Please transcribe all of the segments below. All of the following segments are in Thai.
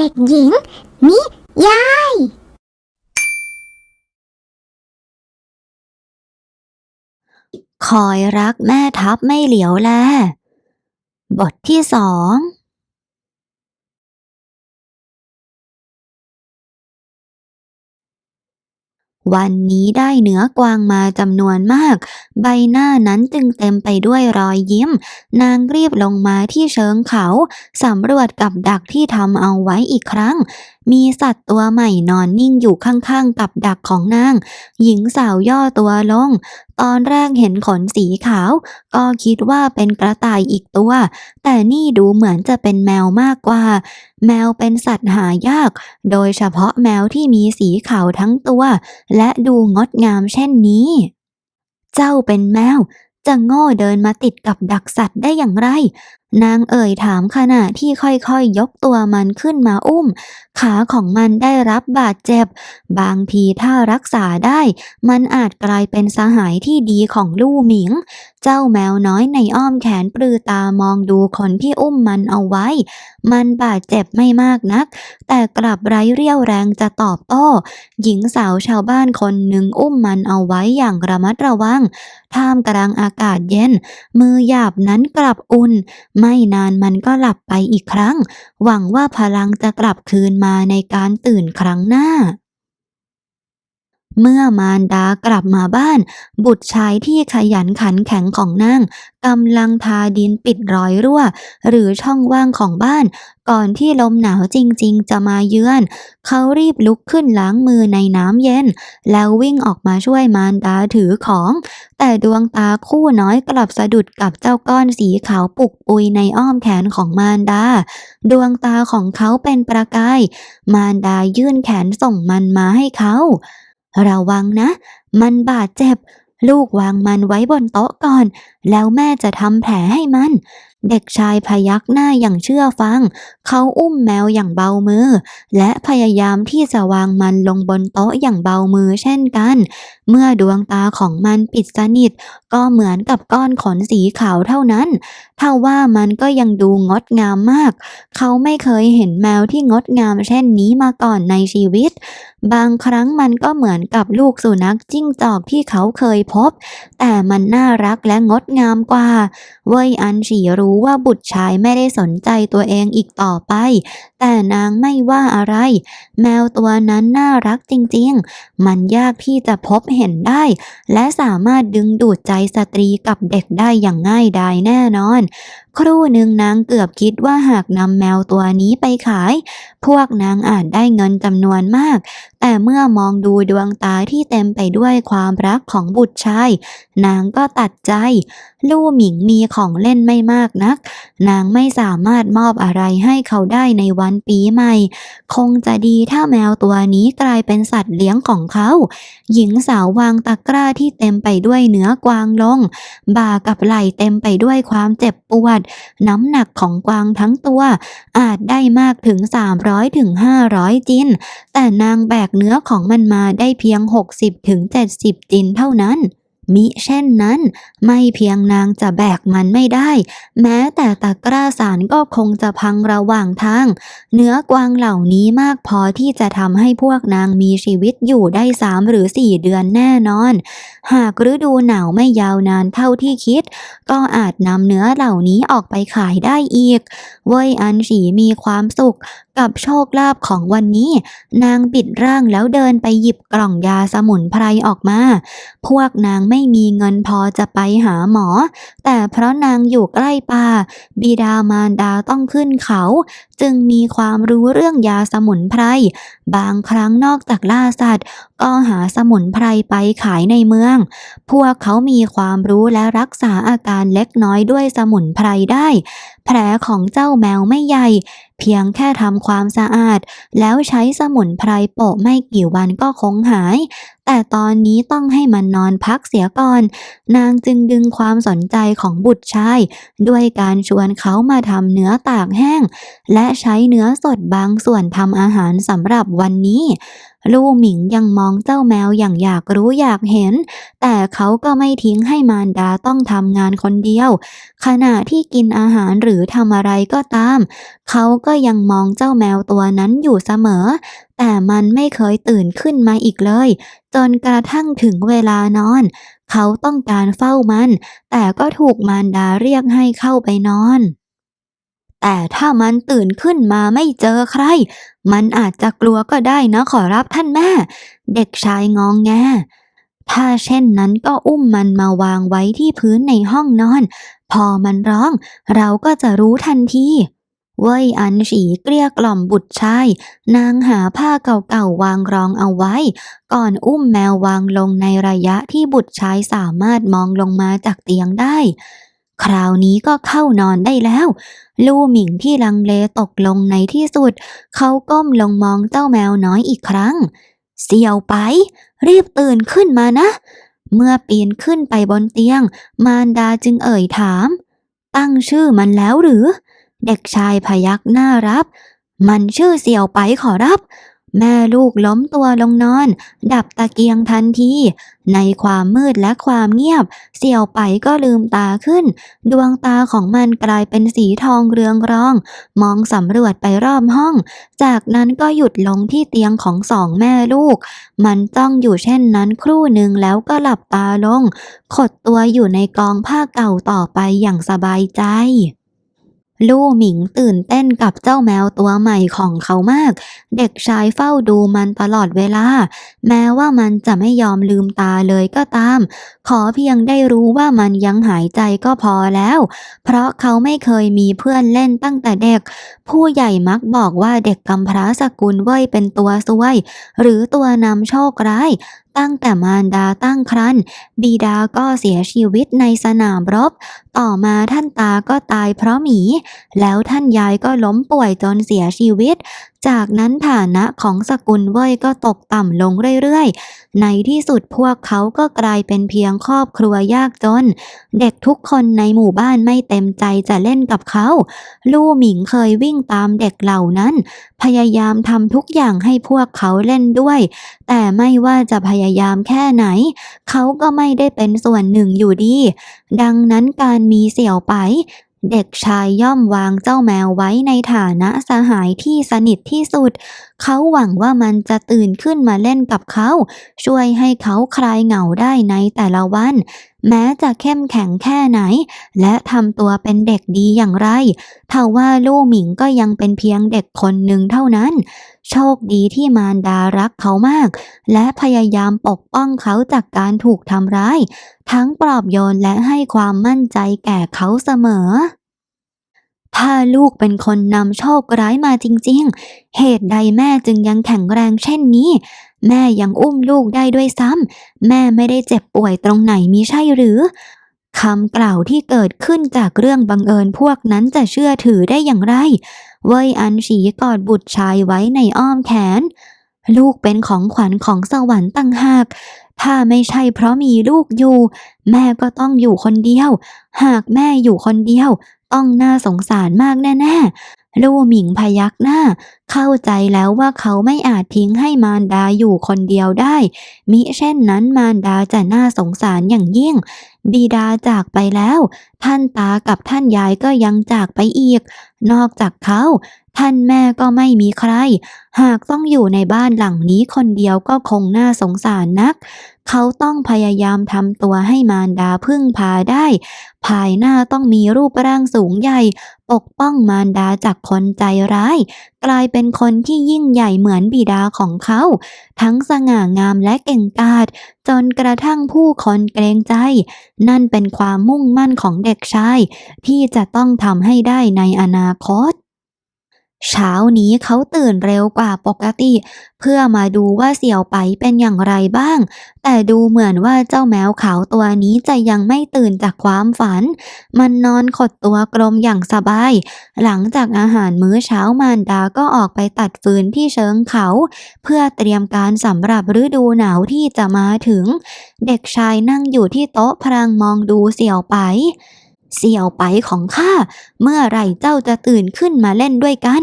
เด็กหญิง นิยาย คอยรักแม่ทัพไม่เหลียวแล บทที่สอง วันนี้ได้เนื้อกวางมาจำนวนมาก ใบหน้านั้นจึงเต็มไปด้วยรอยยิ้ม นางรีบลงมาที่เชิงเขาสำรวจกับดักที่ทำเอาไว้อีกครั้ง มีสัตว์ตัวใหม่นอนนิ่งอยู่ข้างๆกับดักของนาง หญิงสาวย่อตัวลง ตอนแรกเห็นขนสีขาว ก็คิดว่าเป็นกระต่ายอีกตัว แต่นี่ดูเหมือนจะเป็นแมวมากกว่า แมวเป็นสัตว์หายาก โดยเฉพาะแมวที่มีสีขาวทั้งตัว และดูงดงามเช่นนี้ เจ้าเป็นแมว จะโง่เดินมาติดกับดักสัตว์ได้อย่างไรนางเอ่ยถามขณะที่ค่อยๆยกตัวมันขึ้นมาอุ้ม ขาของมันได้รับบาดเจ็บ บางทีถ้ารักษาได้ มันอาจกลายเป็นสหายที่ดีของลู่หมิง เจ้าแมวน้อยในอ้อมแขนปลือตามองดูคนที่อุ้มมันเอาไว้ มันบาดเจ็บไม่มากนัก แต่กลับไร้เรี่ยวแรงจะตอบโต้หญิงสาวชาวบ้านคนหนึ่งอุ้มมันเอาไว้อย่างระมัดระวังท่ามกลางอากาศเย็น มือหยาบนั้นกลับอุ่นไม่นานมันก็หลับไปอีกครั้ง หวังว่าพลังจะกลับคืนมาในการตื่นครั้งหน้า เมื่อมารดากลับมาบ้าน บุตรชายที่ขยันขันแข็งของนางกำลังทาดินปิดรอยรั่ว หรือช่องว่างของบ้าน ก่อนที่ลมหนาวจริงๆ จะมาเยือน เขารีบลุกขึ้นล้างมือในน้ำเย็น แล้ววิ่งออกมาช่วยมารดาถือของ แต่ดวงตาคู่น้อยกลับสะดุดกับเจ้าก้อนสีขาวปุกปุยในอ้อมแขนของมารดา ดวงตาของเขาเป็นประกาย มารดายื่นแขนส่งมันมาให้เขา ระวังนะ มันบาดเจ็บ ลูกวางมันไว้บนโต๊ะก่อน แล้วแม่จะทำแผลให้มันเด็กชายพยักหน้าอย่างเชื่อฟัง เขาอุ้มแมวอย่างเบามือ และพยายามที่จะวางมันลงบนโต๊ะอย่างเบามือเช่นกัน เมื่อดวงตาของมันปิดสนิท ก็เหมือนกับก้อนขนสีขาวเท่านั้นเท่าว่ามันก็ยังดูงดงามมาก เขาไม่เคยเห็นแมวที่งดงามเช่นนี้มาก่อนในชีวิต บางครั้งมันก็เหมือนกับลูกสุนัขจิ้งจอกที่เขาเคยพบ แต่มันน่ารักและงดงามกว่า เว่ยอันฉีรู้ว่าบุตรชายไม่ได้สนใจตัวเองอีกต่อไป แต่นางไม่ว่าอะไร แมวตัวนั้นน่ารักจริงๆ มันยากที่จะพบเห็นได้ และสามารถดึงดูดใจสตรีกับเด็กได้อย่างง่ายดายแน่นอน ครู่หนึ่งนางเกือบคิดว่าหากนำแมวตัวนี้ไปขาย พวกนางอาจได้เงินจำนวนมากแต่เมื่อมองดูดวงตาที่เต็มไปด้วยความรักของบุตรชาย นางก็ตัดใจ ลู่หมิงมีของเล่นไม่มากนัก นางไม่สามารถมอบอะไรให้เขาได้ในวันปีใหม่ คงจะดีถ้าแมวตัวนี้กลายเป็นสัตว์เลี้ยงของเขา หญิงสาววางตะกร้าที่เต็มไปด้วยเนื้อกวางลง บ่ากับไหล่เต็มไปด้วยความเจ็บปวด น้ำหนักของกวางทั้งตัว อาจได้มากถึง300ถึง500จิน แต่นางแบกเนื้อของมันมาได้เพียง 60ถึง70 จินเท่านั้น มิเช่นนั้น ไม่เพียงนางจะแบกมันไม่ได้ แม้แต่ตะกร้าสารก็คงจะพังระหว่างทาง เนื้อกวางเหล่านี้มากพอที่จะทำให้พวกนางมีชีวิตอยู่ได้สามหรือสี่เดือนแน่นอน หากฤดูหนาวไม่ยาวนานเท่าที่คิด ก็อาจนำเนื้อเหล่านี้ออกไปขายได้อีก เว่ยอันฉีมีความสุข กับโชคลาภของวันนี้ นางปิดร่างแล้วเดินไปหยิบกล่องยาสมุนไพรออกมา พวกนางไม่มีเงินพอจะไปหาหมอ แต่เพราะนางอยู่ใกล้ป่า บิดามารดาต้องขึ้นเขา จึงมีความรู้เรื่องยาสมุนไพร บางครั้งนอกจากล่าสัตว์ ก็หาสมุนไพรไปขายในเมือง พวกเขามีความรู้และรักษาอาการเล็กน้อยด้วยสมุนไพรได้ แผลของเจ้าแมวไม่ใหญ่ เพียงแค่ทำความสะอาด แล้วใช้สมุนไพรโปะไม่กี่วันก็คงหาย แต่ตอนนี้ต้องให้มันนอนพักเสียก่อน นางจึงดึงความสนใจของบุตรชาย ด้วยการชวนเขามาทำเนื้อตากแห้ง และใช้เนื้อสดบางส่วนทำอาหารสำหรับวันนี้ลู่หมิงยังมองเจ้าแมวอย่างอยากรู้อยากเห็น แต่เขาก็ไม่ทิ้งให้มารดาต้องทำงานคนเดียว ขณะที่กินอาหารหรือทำอะไรก็ตาม เขาก็ยังมองเจ้าแมวตัวนั้นอยู่เสมอ แต่มันไม่เคยตื่นขึ้นมาอีกเลย จนกระทั่งถึงเวลานอน เขาต้องการเฝ้ามัน แต่ก็ถูกมารดาเรียกให้เข้าไปนอน แต่ถ้ามันตื่นขึ้นมาไม่เจอใคร มันอาจจะกลัวก็ได้นะขอรับท่านแม่ เด็กชายงองแงถ้าเช่นนั้นก็อุ้มมันมาวางไว้ที่พื้นในห้องนอน พอมันร้อง เราก็จะรู้ทันที เว่ยอันฉีเกลี้ยกล่อมบุตรชาย นางหาผ้าเก่าๆวางรองเอาไว้ ก่อนอุ้มแมววางลงในระยะที่บุตรชายสามารถมองลงมาจากเตียงได้ คราวนี้ก็เข้านอนได้แล้ว ลู่หมิงที่ลังเลตกลงในที่สุด เขาก้มลงมองเจ้าแมวน้อยอีกครั้ง เสี่ยวไป รีบตื่นขึ้นมานะ เมื่อปีนขึ้นไปบนเตียง มารดาจึงเอ่ยถาม ตั้งชื่อมันแล้วหรือ เด็กชายพยักหน้ารับ มันชื่อเสี่ยวไปขอรับ แม่ลูกล้มตัวลงนอน ดับตะเกียงทันที ในความมืดและความเงียบ เสี่ยวไปก็ลืมตาขึ้น ดวงตาของมันกลายเป็นสีทองเรืองรอง มองสำรวจไปรอบห้อง จากนั้นก็หยุดลงที่เตียงของสองแม่ลูก มันจ้องอยู่เช่นนั้นครู่หนึ่งแล้วก็หลับตาลง ขดตัวอยู่ในกองผ้าเก่าต่อไปอย่างสบายใจ ลู่หมิงตื่นเต้นกับเจ้าแมวตัวใหม่ของเขามาก เด็กชายเฝ้าดูมันตลอดเวลา แม้ว่ามันจะไม่ยอมลืมตาเลยก็ตาม ขอเพียงได้รู้ว่ามันยังหายใจก็พอแล้ว เพราะเขาไม่เคยมีเพื่อนเล่นตั้งแต่เด็ก ผู้ใหญ่มักบอกว่าเด็กกำพร้าสกุลเว่ยเป็นตัวซวย หรือตัวนำโชคร้าย ตั้งแต่มารดาตั้งครรภ์บิดาก็เสียชีวิตในสนามรบ ต่อมาท่านตาก็ตายเพราะหมี แล้วท่านยายก็ล้มป่วยจนเสียชีวิตจากนั้นฐานะของสกุลเว่ยก็ตกต่ำลงเรื่อยๆ ในที่สุดพวกเขาก็กลายเป็นเพียงครอบครัวยากจน เด็กทุกคนในหมู่บ้านไม่เต็มใจจะเล่นกับเขา ลู่หมิงเคยวิ่งตามเด็กเหล่านั้น พยายามทำทุกอย่างให้พวกเขาเล่นด้วย แต่ไม่ว่าจะพยายามแค่ไหน เขาก็ไม่ได้เป็นส่วนหนึ่งอยู่ดี ดังนั้นการมีเสี่ยวไป เด็กชายย่อมวางเจ้าแมวไว้ในฐานะสหายที่สนิทที่สุด เขาหวังว่ามันจะตื่นขึ้นมาเล่นกับเขา ช่วยให้เขาคลายเหงาได้ในแต่ละวัน แม้จะเข้มแข็งแค่ไหน และทำตัวเป็นเด็กดีอย่างไรทว่าลู่หมิงก็ยังเป็นเพียงเด็กคนหนึ่งเท่านั้น โชคดีที่มารดารักเขามาก และพยายามปกป้องเขาจากการถูกทำร้าย ทั้งปลอบโยนและให้ความมั่นใจแก่เขาเสมอถ้าลูกเป็นคนนำโชคร้ายมาจริงๆ เหตุใดแม่จึงยังแข็งแรงเช่นนี้ แม่ยังอุ้มลูกได้ด้วยซ้ำ แม่ไม่ได้เจ็บป่วยตรงไหนมิใช่หรือ คำกล่าวที่เกิดขึ้นจากเรื่องบังเอิญพวกนั้นจะเชื่อถือได้อย่างไร เว่ยอันฉีกอดบุตรชายไว้ในอ้อมแขน ลูกเป็นของขวัญของสวรรค์ต่างหาก ถ้าไม่ใช่เพราะมีลูกอยู่ แม่ก็ต้องอยู่คนเดียว หากแม่อยู่คนเดียว ต้องน่าสงสารมากแน่ๆ ลู่หมิงพยักหน้า เข้าใจแล้วว่าเขาไม่อาจทิ้งให้มารดาอยู่คนเดียวได้ มิเช่นนั้นมารดาจะน่าสงสารอย่างยิ่ง บิดาจากไปแล้ว ท่านตากับท่านยายก็ยังจากไปอีก นอกจากเขา ท่านแม่ก็ไม่มีใคร หากต้องอยู่ในบ้านหลังนี้คนเดียวก็คงน่าสงสารนัก เขาต้องพยายามทำตัวให้มารดาพึ่งพาได้ ภายหน้าต้องมีรูปร่างสูงใหญ่ ปกป้องมารดาจากคนใจร้ายกลายเป็นคนที่ยิ่งใหญ่เหมือนบิดาของเขา ทั้งสง่างามและเก่งกาจจนกระทั่งผู้คนเกรงใจ นั่นเป็นความมุ่งมั่นของเด็กชาย ที่จะต้องทำให้ได้ในอนาคต เช้านี้เขาตื่นเร็วกว่าปกติ เพื่อมาดูว่าเสี่ยวไปเป็นอย่างไรบ้าง แต่ดูเหมือนว่าเจ้าแมวขาวตัวนี้จะยังไม่ตื่นจากความฝัน มันนอนขดตัวกลมอย่างสบาย หลังจากอาหารมื้อเช้ามารดาก็ออกไปตัดฟืนที่เชิงเขา เพื่อเตรียมการสำหรับฤดูหนาวที่จะมาถึง เด็กชายนั่งอยู่ที่โต๊ะพลางมองดูเสี่ยวไป เสี่ยวไปของข้า เมื่อไรเจ้าจะตื่นขึ้นมาเล่นด้วยกัน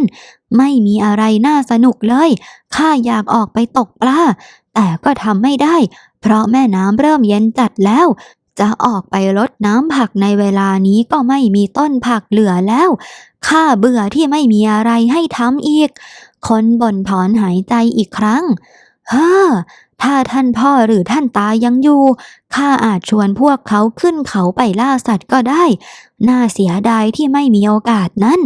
ไม่มีอะไรน่าสนุกเลย ข้าอยากออกไปตกปลา แต่ก็ทำไม่ได้ เพราะแม่น้ำเริ่มเย็นจัดแล้ว จะออกไปรดน้ำผักในเวลานี้ก็ไม่มีต้นผักเหลือแล้ว ข้าเบื่อที่ไม่มีอะไรให้ทำอีก คนบ่นถอนหายใจอีกครั้ง เฮ้อ ถ้าท่านพ่อหรือท่านตายังอยู่ ข้าอาจชวนพวกเขาขึ้นเขาไปล่าสัตว์ก็ได้ น่าเสียดายที่ไม่มีโอกาสนั้น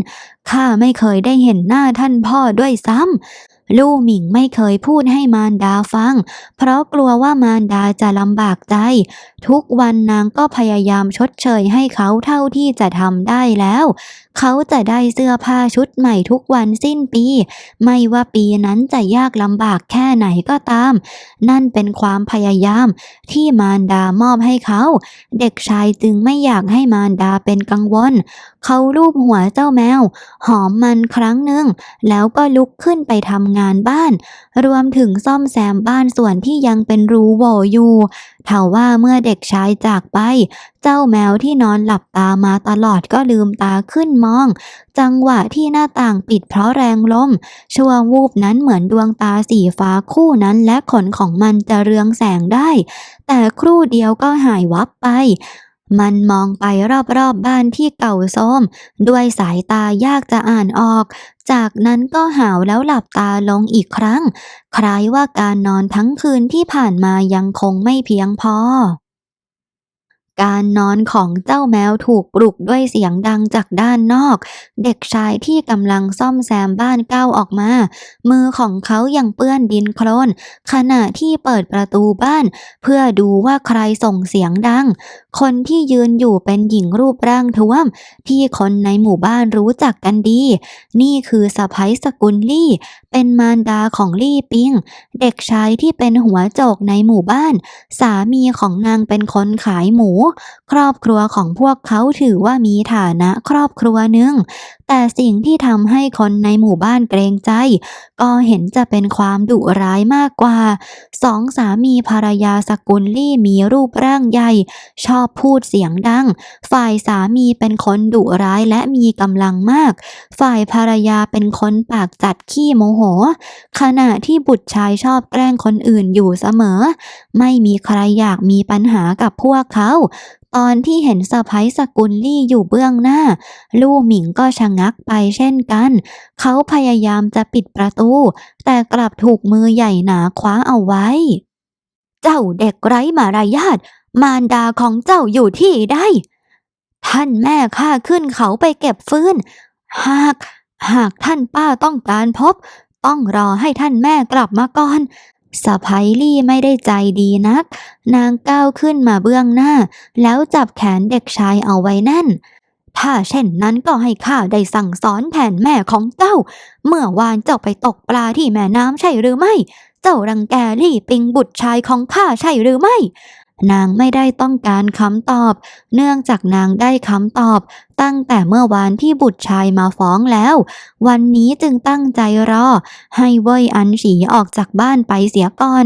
ข้าไม่เคยได้เห็นหน้าท่านพ่อด้วยซ้ำ ลู่หมิงไม่เคยพูดให้มารดาฟัง เพราะกลัวว่ามารดาจะลำบากใจ ทุกวันนางก็พยายามชดเชยให้เขาเท่าที่จะทำได้แล้ว เขาจะได้เสื้อผ้าชุดใหม่ทุกวันสิ้นปี ไม่ว่าปีนั้นจะยากลำบากแค่ไหนก็ตาม นั่นเป็นความพยายามที่มารดามอบให้เขา เด็กชายจึงไม่อยากให้มารดาเป็นกังวลเขาลูบหัวเจ้าแมว หอมมันครั้งหนึ่ง แล้วก็ลุกขึ้นไปทำงานบ้าน รวมถึงซ่อมแซมบ้านส่วนที่ยังเป็นรูโหว่อยู่เท่าว่าเมื่อเด็กชายจากไป เจ้าแมวที่นอนหลับตามาตลอดก็ลืมตาขึ้นมอง จังหวะที่หน้าต่างปิดเพราะแรงลม ชั่ววูบนั้นเหมือนดวงตาสีฟ้าคู่นั้นและขนของมันจะเรืองแสงได้ แต่ครู่เดียวก็หายวับไป มันมองไปรอบๆบบ้านที่เก่าโทรมด้วยสายตายากจะอ่านออก จากนั้นก็หาวแล้วหลับตาลงอีกครั้ง คล้ายว่าการนอนทั้งคืนที่ผ่านมายังคงไม่เพียงพอ การนอนของเจ้าแมวถูกปลุกด้วยเสียงดังจากด้านนอก เด็กชายที่กำลังซ่อมแซมบ้านก้าวออกมา มือของเขายังเปื้อนดินโคลนขณะที่เปิดประตูบ้าน เพื่อดูว่าใครส่งเสียงดัง คนที่ยืนอยู่เป็นหญิงรูปร่างท้วม ที่คนในหมู่บ้านรู้จักกันดี นี่คือสะพ้ยสกุลลี่ เป็นมารดาของลี่ปิง เด็กชายที่เป็นหัวโจกในหมู่บ้าน สามีของนางเป็นคนขายหมูครอบครัวของพวกเขาถือว่ามีฐานะครอบครัวหนึ่ง แต่สิ่งที่ทำให้คนในหมู่บ้านเกรงใจ ก็เห็นจะเป็นความดุร้ายมากกว่า สองสามีภรรยาสกุลลี่มีรูปร่างใหญ่ ชอบพูดเสียงดัง ฝ่ายสามีเป็นคนดุร้ายและมีกำลังมาก ฝ่ายภรรยาเป็นคนปากจัดขี้โมโห ขณะที่บุตรชายชอบแกล้งคนอื่นอยู่เสมอ ไม่มีใครอยากมีปัญหากับพวกเขา ตอนที่เห็นสะพ้ยสกุลลี่อยู่เบื้องหน้า ลู่หมิงก็ชะงักไปเช่นกัน เขาพยายามจะปิดประตู แต่กลับถูกมือใหญ่หนาคว้าเอาไว้ เจ้าเด็กไร้มารยาทมารดาของเจ้าอยู่ที่ใดท่านแม่ข้าขึ้นเขาไปเก็บฟืนหาก หากท่านป้าต้องการพบ ต้องรอให้ท่านแม่กลับมาก่อน สะพ้ยลี่ไม่ได้ใจดีนัก นางก้าวขึ้นมาเบื้องหน้า แล้วจับแขนเด็กชายเอาไว้แน่น ถ้าเช่นนั้นก็ให้ข้าได้สั่งสอนแผนแม่ของเจ้า เมื่อวานเจ้าไปตกปลาที่แม่น้ำใช่หรือไม่ เจ้ารังแกลี่ปิงบุตรชายของข้าใช่หรือไม่ นางไม่ได้ต้องการคำตอบ เนื่องจากนางได้คำตอบ ตั้งแต่เมื่อวานที่บุตรชายมาฟ้องแล้ว วันนี้จึงตั้งใจรอ ให้เว่ยอันฉีออกจากบ้านไปเสียก่อน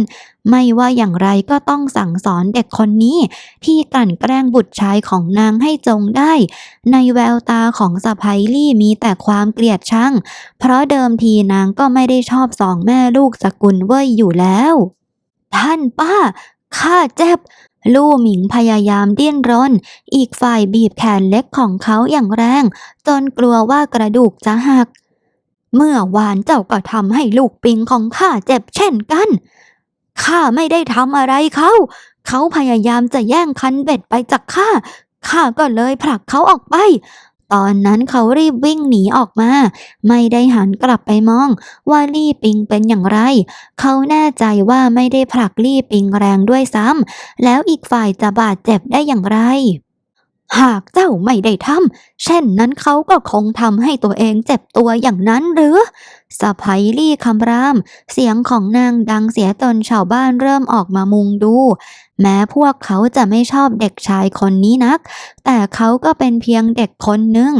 ไม่ว่าอย่างไรก็ต้องสั่งสอนเด็กคนนี้ ที่กลั่นแกล้งบุตรชายของนางให้จงได้ ในแววตาของสะพ้ยลี่มีแต่ความเกลียดชัง เพราะเดิมทีนางก็ไม่ได้ชอบสองแม่ลูกสกุลเว่ยอยู่แล้ว ท่านป้า ข้าเจ็บ ลู่หมิงพยายามดิ้นรน อีกฝ่ายบีบแขนเล็กของเขาอย่างแรง จนกลัวว่ากระดูกจะหัก เมื่อวานเจ้าก็ทำให้ลูกปิงของข้าเจ็บเช่นกัน ข้าไม่ได้ทำอะไรเขา เขาพยายามจะแย่งคันเบ็ดไปจากข้า ข้าก็เลยผลักเขาออกไป ตอนนั้นเขารีบวิ่งหนีออกมา ไม่ได้หันกลับไปมอง ว่าลี่ปิงเป็นอย่างไร เขาแน่ใจว่าไม่ได้ผลักลี่ปิงแรงด้วยซ้ำแล้วอีกฝ่ายจะบาดเจ็บได้อย่างไรหากเจ้าไม่ได้ทำเช่นนั้นเขาก็คงทำให้ตัวเองเจ็บตัวอย่างนั้นหรือ สะพ้ยลี่คำราม เสียงของนางดังเสียจนชาวบ้านเริ่มออกมามุงดู แม้พวกเขาจะไม่ชอบเด็กชายคนนี้นัก แต่เขาก็เป็นเพียงเด็กคนหนึ่ง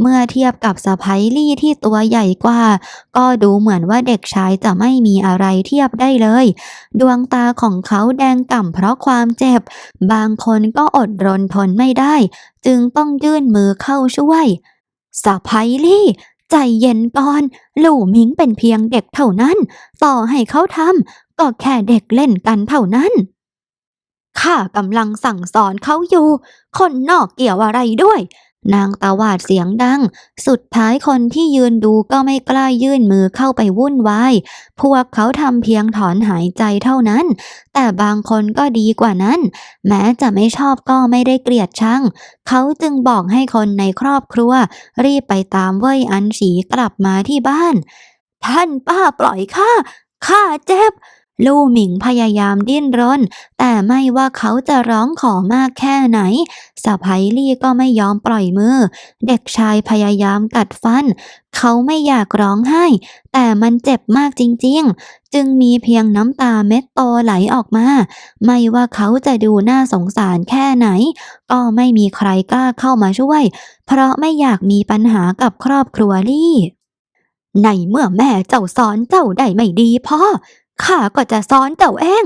เมื่อเทียบกับสะพ้ยลี่ที่ตัวใหญ่กว่า ก็ดูเหมือนว่าเด็กชายจะไม่มีอะไรเทียบได้เลย ดวงตาของเขาแดงก่ำเพราะความเจ็บ บางคนก็อดรนทนไม่ได้ จึงต้องยื่นมือเข้าช่วยสะพ้ยลี่ ใจเย็นก่อน หลู่หมิงเป็นเพียงเด็กเท่านั้น ต่อให้เขาทำก็แค่เด็กเล่นกันเท่านั้น ข้ากำลังสั่งสอนเขาอยู่ คนนอกเกี่ยวอะไรด้วย นางตาวาดเสียงดัง สุดท้ายคนที่ยืนดูก็ไม่กล้ายื่นมือเข้าไปวุ่นวาย พวกเขาทำเพียงถอนหายใจเท่านั้น แต่บางคนก็ดีกว่านั้น แม้จะไม่ชอบก็ไม่ได้เกลียดชัง เขาจึงบอกให้คนในครอบครัว รีบไปตามเว่ยอันฉีกลับมาที่บ้าน ท่านป้าปล่อยข้า ข้าเจ็บ ลู่หมิงพยายามดิ้นรน แต่ไม่ว่าเขาจะร้องขอมากแค่ไหนสะพ้ยลี่ก็ไม่ยอมปล่อยมือ เด็กชายพยายามกัดฟัน เขาไม่อยากร้องไห้ แต่มันเจ็บมากจริงๆ จึงมีเพียงน้ำตาเม็ดโตไหลออกมา ไม่ว่าเขาจะดูน่าสงสารแค่ไหน ก็ไม่มีใครกล้าเข้ามาช่วย เพราะไม่อยากมีปัญหากับครอบครัวลี่ในเมื่อแม่เจ้าสอนเจ้าได้ไม่ดีพ่อ ข้าก็จะซ้อนเจ้าเอง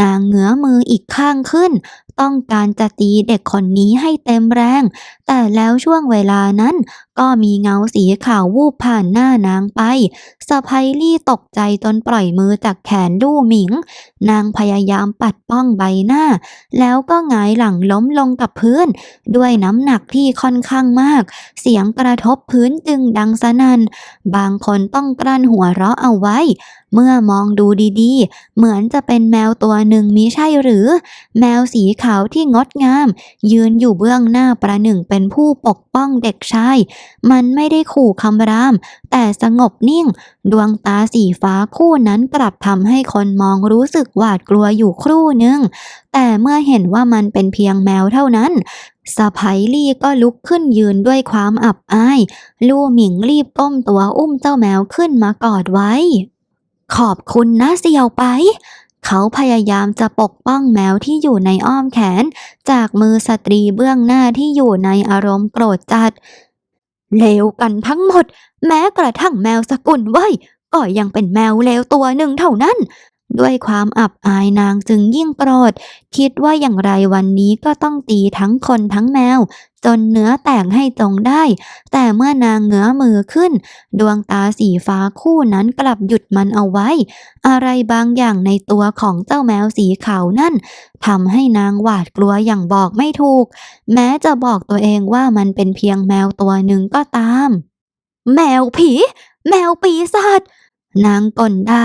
นางเงื้อมืออีกข้างขึ้น ต้องการจะตีเด็กคนนี้ให้เต็มแรง แต่แล้วช่วงเวลานั้น ก็มีเงาสีขาววูบผ่านหน้านางไปสะพายลี่ตกใจจนปล่อยมือจากแขนลู่หมิง นางพยายามปัดป้องใบหน้า แล้วก็หงายหลังล้มลงกับพื้น ด้วยน้ำหนักที่ค่อนข้างมาก เสียงกระทบพื้นจึงดังสนัน่นบางคนต้องกลั้นหัวเราะเอาไว้ เมื่อมองดูดีๆ เหมือนจะเป็นแมวตัวหนึ่งมิใช่หรือ แมวสีขขาที่งดงาม ยืนอยู่เบื้องหน้าประหนึ่งเป็นผู้ปกป้องเด็กชาย มันไม่ได้ขู่คำราม แต่สงบนิ่ง ดวงตาสีฟ้าคู่นั้นกลับทำให้คนมองรู้สึกหวาดกลัวอยู่ครู่หนึ่ง แต่เมื่อเห็นว่ามันเป็นเพียงแมวเท่านั้นสะพ้ยลี่ก็ลุกขึ้นยืนด้วยความอับอาย ลู่หมิงรีบก้มตัวอุ้มเจ้าแมวขึ้นมากอดไว้ ขอบคุณนะเสี่ยวไป เขาพยายามจะปกป้องแมวที่อยู่ในอ้อมแขน จากมือสตรีเบื้องหน้าที่อยู่ในอารมณ์โกรธจัด เลวกันทั้งหมด แม้กระทั่งแมวสกุลไว้ยก็ยังเป็นแมวเลวตัวหนึ่งเท่านั้น ด้วยความอับอายนางจึงยิ่งโกรธ คิดว่าอย่างไรวันนี้ก็ต้องตีทั้งคนทั้งแมว จนเนื้อแตกให้จงได้ แต่เมื่อนางเงื้อมือขึ้น ดวงตาสีฟ้าคู่นั้นกลับหยุดมันเอาไว้ อะไรบางอย่างในตัวของเจ้าแมวสีขาวนั่นทำให้นางหวาดกลัวอย่างบอกไม่ถูก แม้จะบอกตัวเองว่ามันเป็นเพียงแมวตัวหนึ่งก็ตาม แมวผี แมวปีศาจ นางก่นด่า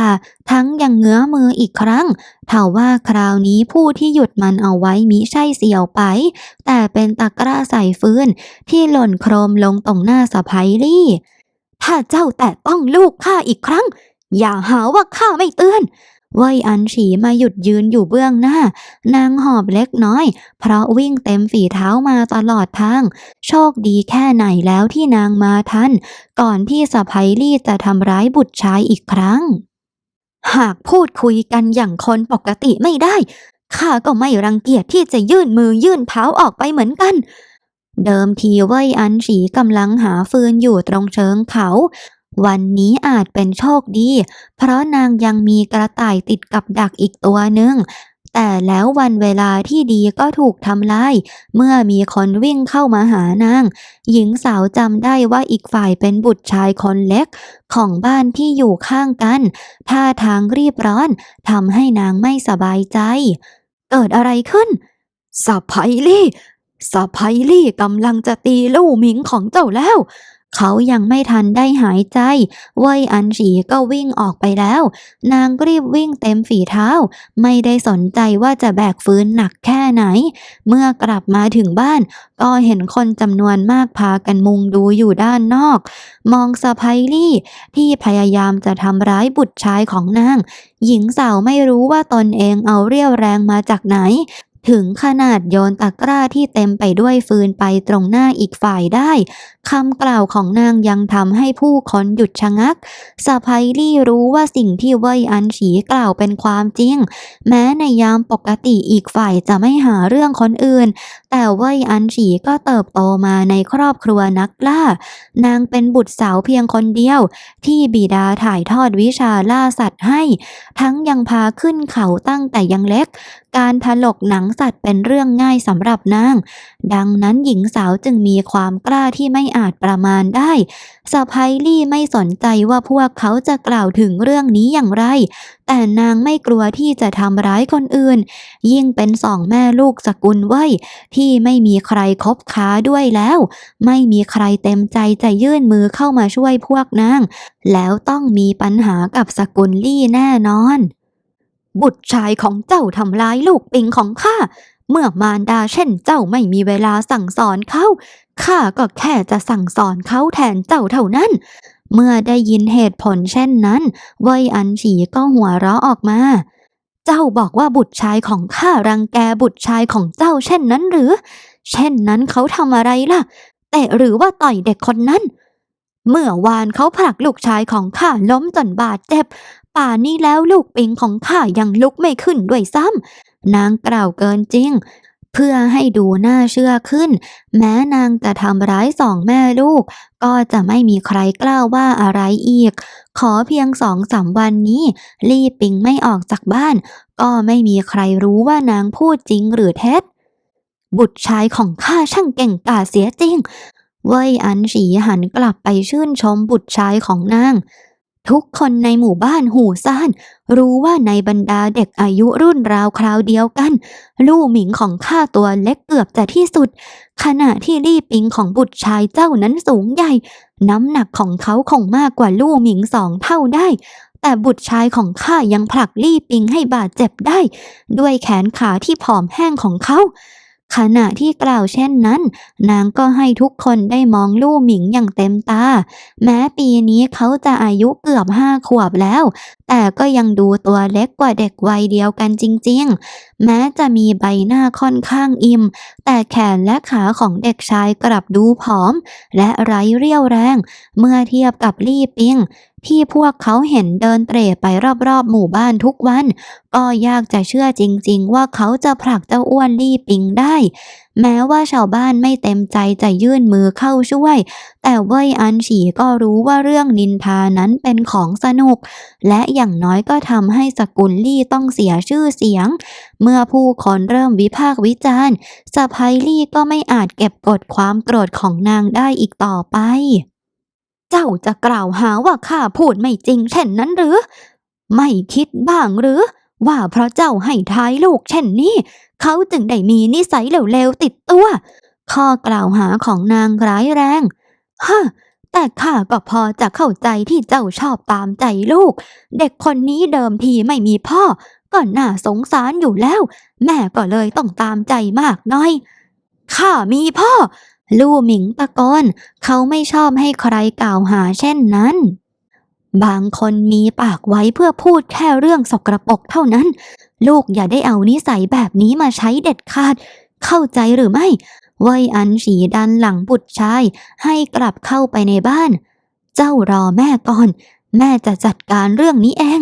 ทั้งยังเงื้อมืออีกครั้งเท่าว่าคราวนี้ผู้ที่หยุดมันเอาไว้มิใช่เสี่ยวไป แต่เป็นตะกร้าใส่ฟืน ที่หล่นโครมลงตรงหน้าสะพายลี่ ถ้าเจ้าแต่ต้องลูกข้าอีกครั้ง อย่าหาว่าข้าไม่เตือน ว่ยอันฉีมาหยุดยืนอยู่เบื้องหน้า นางหอบเล็กน้อย เพราะวิ่งเต็มฝีเท้ามาตลอดทาง โชคดีแค่ไหนแล้วที่นางมาทัน ก่อนที่สะพ้ยลี่จะทำร้ายบุตรชายอีกครั้ง หากพูดคุยกันอย่างคนปกติไม่ได้ ข้าก็ไม่รังเกียจที่จะยื่นมือยื่นเท้าออกไปเหมือนกัน เดิมทีเว่ยอันฉีกำลังหาฟืนอยู่ตรงเชิงเขา วันนี้อาจเป็นโชคดี เพราะนางยังมีกระต่ายติดกับดักอีกตัวหนึ่งแต่แล้ววันเวลาที่ดีก็ถูกทำลาย เมื่อมีคนวิ่งเข้ามาหานาง หญิงสาวจำได้ว่าอีกฝ่ายเป็นบุตรชายคนเล็ก ของบ้านที่อยู่ข้างกัน ท่าทางรีบร้อนทำให้นางไม่สบายใจ เกิดอะไรขึ้นสะพายลี่สะพายลี่กำลังจะตีลู่หมิงของเจ้าแล้ว เขายังไม่ทันได้หายใจเว่ยอันฉีก็วิ่งออกไปแล้ว นางรีบวิ่งเต็มฝีเท้า ไม่ได้สนใจว่าจะแบกฟื้นหนักแค่ไหน เมื่อกลับมาถึงบ้าน ก็เห็นคนจำนวนมากพากันมุงดูอยู่ด้านนอก มองสะพายลี่ ที่พยายามจะทำร้ายบุตรชายของนาง หญิงสาวไม่รู้ว่าตนเองเอาเรี่ยวแรงมาจากไหน ถึงขนาดโยนตะกร้าที่เต็มไปด้วยฟืนไปตรงหน้าอีกฝ่ายได้คำกล่าวของนางยังทำให้ผู้คนหยุดชะงักสะพายลี่รู้ว่าสิ่งที่เว่ยอันฉีกล่าวเป็นความจริง แม้ในยามปกติอีกฝ่ายจะไม่หาเรื่องคนอื่น แต่เว่ยอันฉีก็เติบโตมาในครอบครัวนักล่า นางเป็นบุตรสาวเพียงคนเดียว ที่บิดาถ่ายทอดวิชาล่าสัตว์ให้ ทั้งยังพาขึ้นเขาตั้งแต่ยังเล็ก การถลกหนังสัตว์เป็นเรื่องง่ายสำหรับนาง ดังนั้นหญิงสาวจึงมีความกล้าที่ไม่อาจประมาณได้สะพายลี่ไม่สนใจว่าพวกเขาจะกล่าวถึงเรื่องนี้อย่างไร แต่นางไม่กลัวที่จะทำร้ายคนอื่น ยิ่งเป็นสองแม่ลูกสกุลเว้ยที่ไม่มีใครคบค้าด้วยแล้ว ไม่มีใครเต็มใจจะยื่นมือเข้ามาช่วยพวกนาง แล้วต้องมีปัญหากับสกุลลี่แน่นอน บุตรชายของเจ้าทำร้ายลูกปิงของข้า เมื่อมารดาเช่นเจ้าไม่มีเวลาสั่งสอนเขาข้าก็แค่จะสั่งสอนเขาแทนเจ้าเท่านั้น เมื่อได้ยินเหตุผลเช่นนั้นเว่ยอันฉีก็หัวเราะออกมา เจ้าบอกว่าบุตรชายของข้ารังแกบุตรชายของเจ้าเช่นนั้นหรือ เช่นนั้นเขาทำอะไรล่ะ แต่หรือว่าต่อยเด็กคนนั้นเมื่อวานเขาผลักลูกชายของข้าล้มจนบาดเจ็บ ป่านนี้แล้วลูกปิงของข้ายังลุกไม่ขึ้นด้วยซ้ำนางกล่าวเกินจริง เพื่อให้ดูน่าเชื่อขึ้น แม้นางจะทำร้ายสองแม่ลูก ก็จะไม่มีใครกล้าว่าอะไรอีก ขอเพียงสองสามวันนี้ ลี่ปิงไม่ออกจากบ้าน ก็ไม่มีใครรู้ว่านางพูดจริงหรือเท็จบุตรชายของข้าช่างเก่งกาจเสียจริง เว่ยอันฉีหันกลับไปชื่นชมบุตรชายของนาง ทุกคนในหมู่บ้านหูซ่าน รู้ว่าในบรรดาเด็กอายุรุ่นราวคราวเดียวกัน ลู่หมิงของข้าตัวเล็กเกือบจะที่สุด ขณะที่ลี่ปิงของบุตรชายเจ้านั้นสูงใหญ่ น้ำหนักของเขาคงมากกว่าลู่หมิงสองเท่าได้ แต่บุตรชายของข้ายังผลักลี่ปิงให้บาดเจ็บได้ ด้วยแขนขาที่ผอมแห้งของเขา ขณะที่กล่าวเช่นนั้น นางก็ให้ทุกคนได้มองลู่หมิงอย่างเต็มตา แม้ปีนี้เขาจะอายุเกือบห้าขวบแล้ว แต่ก็ยังดูตัวเล็กกว่าเด็กวัยเดียวกันจริง ๆ แม้จะมีใบหน้าค่อนข้างอิ่ม แต่แขนและขาของเด็กชายกลับดูผอม และไร้เรี่ยวแรง เมื่อเทียบกับลี่ปิง ที่พวกเขาเห็นเดินเตร่ไปรอบๆ หมู่บ้านทุกวัน ก็ยากจะเชื่อจริงๆ ว่าเขาจะผลักเจ้าอ้วนลี่ปิงได้ แม้ว่าชาวบ้านไม่เต็มใจจะยื่นมือเข้าช่วย แต่เว่ยอันฉีก็รู้ว่าเรื่องนินทานั้นเป็นของสนุก และอย่างน้อยก็ทำให้สกุลลี่ต้องเสียชื่อเสียง เมื่อผู้คนเริ่มวิพากษ์วิจารณ์สะพายลี่ก็ไม่อาจเก็บกดความโกรธของนางได้อีกต่อไป เจ้าจะกล่าวหาว่าข้าพูดไม่จริงเช่นนั้นหรือ ไม่คิดบ้างหรือ ว่าเพราะเจ้าให้ท้ายลูกเช่นนี้เขาจึงได้มีนิสัยเลวๆติดตัว ข้อกล่าวหาของนางร้ายแรงฮะแต่ข้าก็พอจะเข้าใจที่เจ้าชอบตามใจลูก เด็กคนนี้เดิมทีไม่มีพ่อ ก็น่าสงสารอยู่แล้ว แม่ก็เลยต้องตามใจมากน้อยข้ามีพ่อ ลู่หมิงตะโกนเขาไม่ชอบให้ใครกล่าวหาเช่นนั้น บางคนมีปากไว้เพื่อพูดแค่เรื่องสกรปรกเท่านั้น ลูกอย่าได้เอานิสัยแบบนี้มาใช้เด็ดขาด เข้าใจหรือไม่เว่ยอันฉีดันหลังบุตรชาย ให้กลับเข้าไปในบ้าน เจ้ารอแม่ก่อน แม่จะจัดการเรื่องนี้เอง